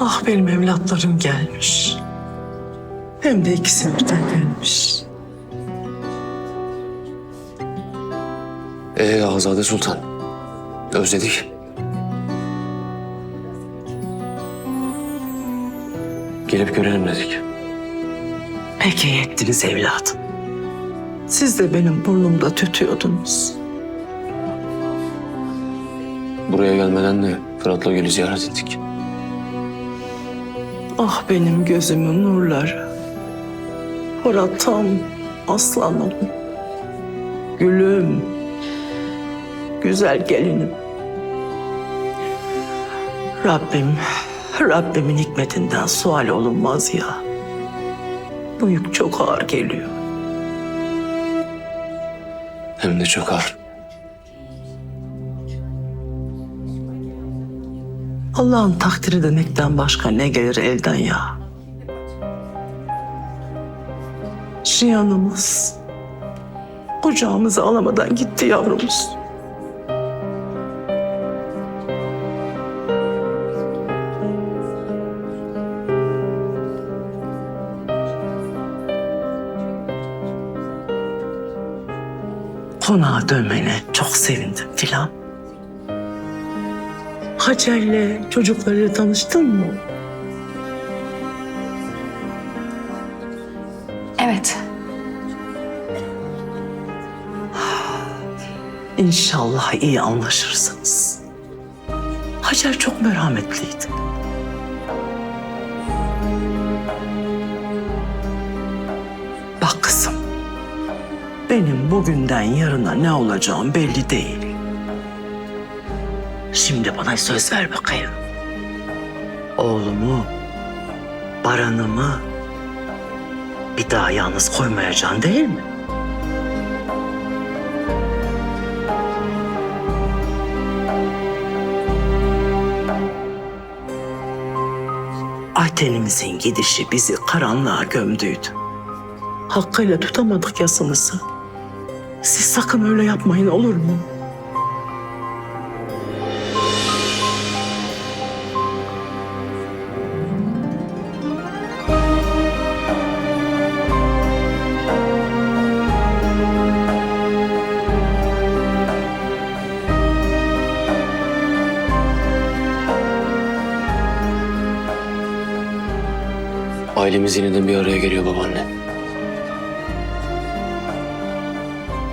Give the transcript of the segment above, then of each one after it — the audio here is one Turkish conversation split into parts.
Ah benim evlatlarım gelmiş. Hem de ikisi birden gelmiş. Ee Azade Sultan. Özledik. Gelip görelim dedik. Peki yettiniz evladım. Siz de benim burnumda tütüyordunuz. Buraya gelmeden de Fırat'la Gül'ü ziyaret ettik. Ah benim gözümün nurları. Fırat'ım, aslanım. Gülüm. Güzel gelinim. Rabbim, Rabbimin hikmetinden sual olunmaz ya. Bu yük çok ağır geliyor. Hem de çok ağır. Allah'ın takdiri demekten başka ne gelir elden ya? Şiyanımız kucağımıza alamadan gitti yavrumuz. Konağa dönmene çok sevindim filan. Hacer'le çocuklarıyla tanıştın mı? Evet. İnşallah iyi anlaşırsınız. Hacer çok merhametliydi. Bak kızım, benim bugünden yarına ne olacağım belli değil. Şimdi bana söz ver bakayım. Oğlumu, Baran'ımı bir daha yalnız koymayacaksın değil mi? Ayten'imizin gidişi bizi karanlığa gömdüydü. Hakkıyla tutamadık yasımızı. Siz sakın öyle yapmayın olur mu? Ailemiz yeniden bir araya geliyor babaanne.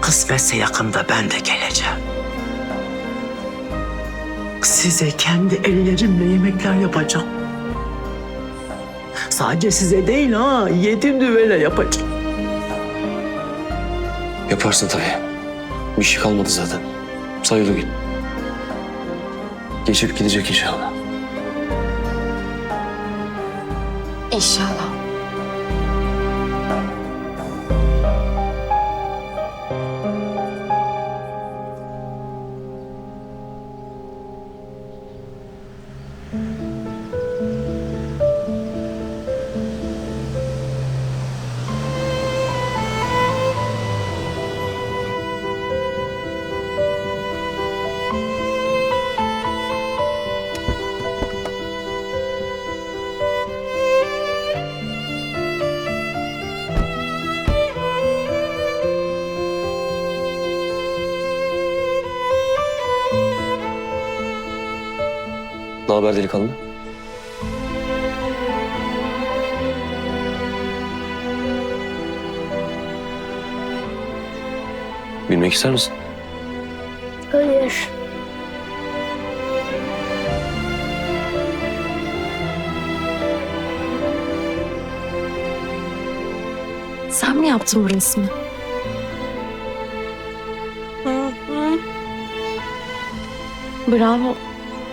Kısmetse yakında ben de geleceğim. Size kendi ellerimle yemekler yapacağım. Sadece size değil ha, yedi düvele yapacağım. Yaparsın tabii. Bir şey kalmadı zaten. Sayılı gün. Geçip gidecek inşallah. İnşallah. Haber delikanlı? Bilmek ister misin? Hayır. Sen mi yaptın bu resmi? Bravo.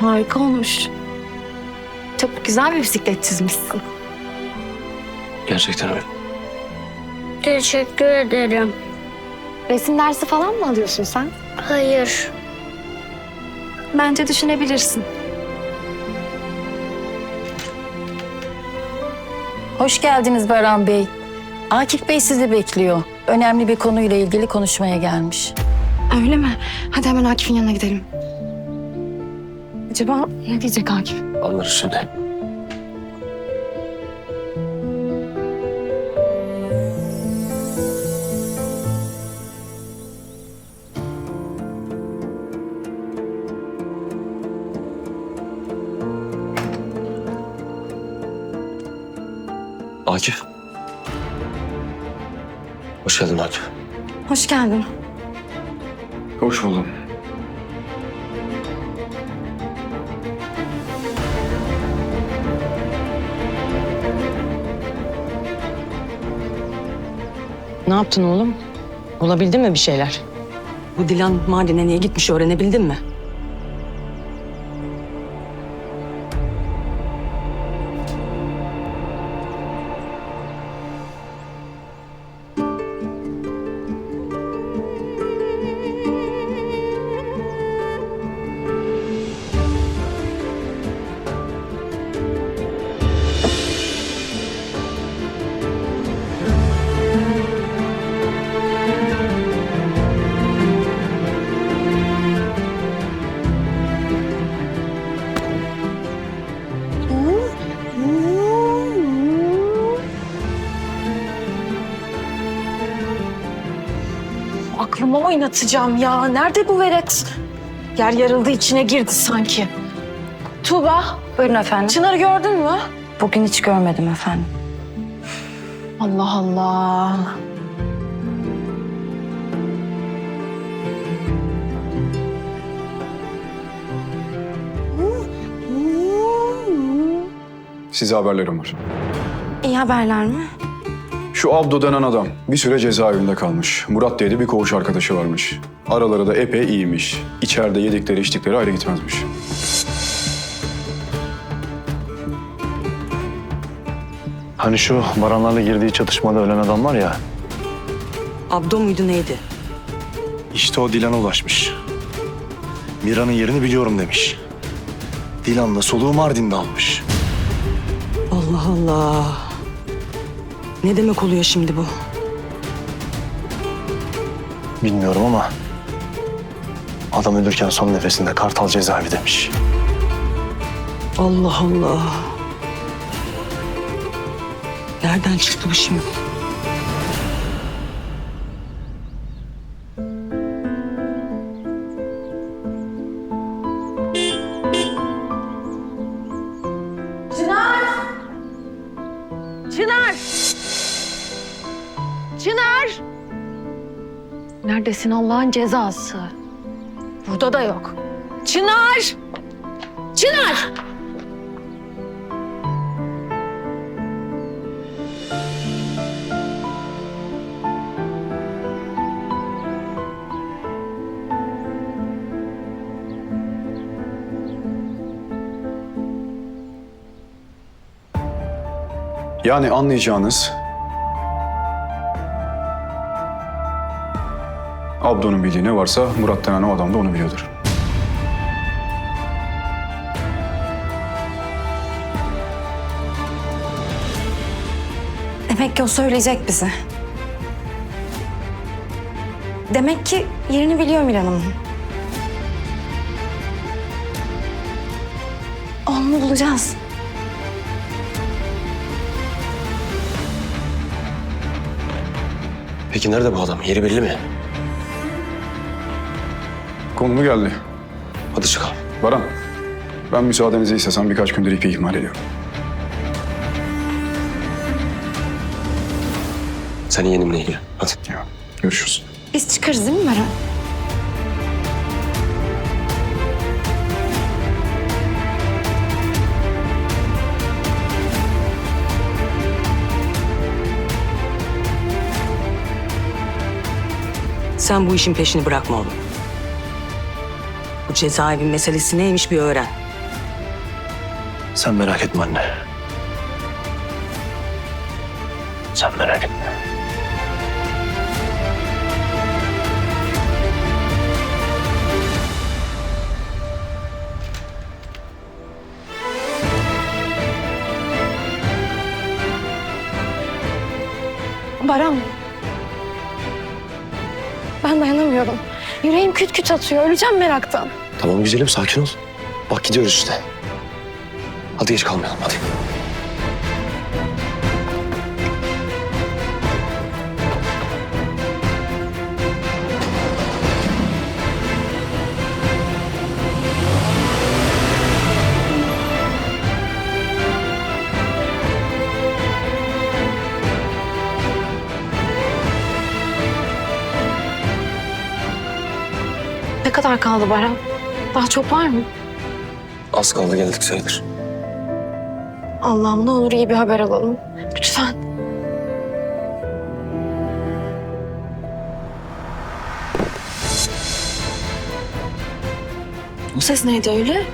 Harika olmuş. Çok güzel bir bisiklet çizmişsin. Gerçekten öyle. Teşekkür ederim. Resim dersi falan mı alıyorsun sen? Hayır. Bence düşünebilirsin. Hoş geldiniz Baran Bey. Akif Bey sizi bekliyor. Önemli bir konuyla ilgili konuşmaya gelmiş. Öyle mi? Hadi hemen Akif'in yanına gidelim. Acaba ne diyecek Akif? Anlarız şimdi. Akif. Hoş geldin abi. Hoş geldin. Hoş buldum. Ne yaptın oğlum? Bulabildin mi bir şeyler? Bu Dilan Mardin'e niye gitmiş öğrenebildin mi? Aklıma oynatacağım ya. Nerede bu veret? Yer yarıldı içine girdi sanki. Tuğba, Buyurun efendim. Çınar'ı gördün mü? Bugün hiç görmedim efendim. Allah Allah. Size haberlerim var. İyi haberler mi? Şu Abdo denen adam bir süre cezaevinde kalmış. Murat diye de bir koğuş arkadaşı varmış. Araları da epey iyiymiş. İçeride yedikleri içtikleri ayrı gitmezmiş. Hani şu Baranlarla girdiği çatışmada ölen adam var ya, Abdo muydu neydi? işte o Dilan'a ulaşmış. Mira'nın yerini biliyorum demiş. Dilan da soluğu Mardin'de almış. Allah Allah. Ne demek oluyor şimdi bu? Bilmiyorum ama adam ölürken son nefesinde Kartal cezaevi demiş. Allah Allah. Nereden çıktı bu şimdi? Çınar! Çınar! Neredesin Allah'ın cezası? Burada da yok. Çınar! Çınar! Yani anlayacağınız... Abdo'nun bildiği ne varsa Murat denen o adam da onu biliyordur. Demek ki o söyleyecek bize. Demek ki yerini biliyor Miran'ın. Onu bulacağız. Peki nerede bu adam? Yeri belli mi? Konumu geldi. Hadi çıkalım. Baran, ben müsaadenizi istesem birkaç gündür ipi ihmal ediyorum. Sen yeğenimle ilgili. Hadi. Ya, görüşürüz. Biz çıkarız değil mi Miran? Sen bu işin peşini bırakma oğlum. Bu cezaevi meselesi neymiş bir öğren. Sen merak etme anne. Sen merak etme. Baran. Ben dayanamıyorum. Yüreğim küt küt atıyor. Öleceğim meraktan. Tamam güzelim sakin ol. Bak gidiyoruz işte. Hadi geç kalmayalım hadi. Kadar kaldı Baran? Daha çok var mı? Az kaldı geldik sayılır. Allah'ım ne olur iyi bir haber alalım. Lütfen. O ses neydi öyle?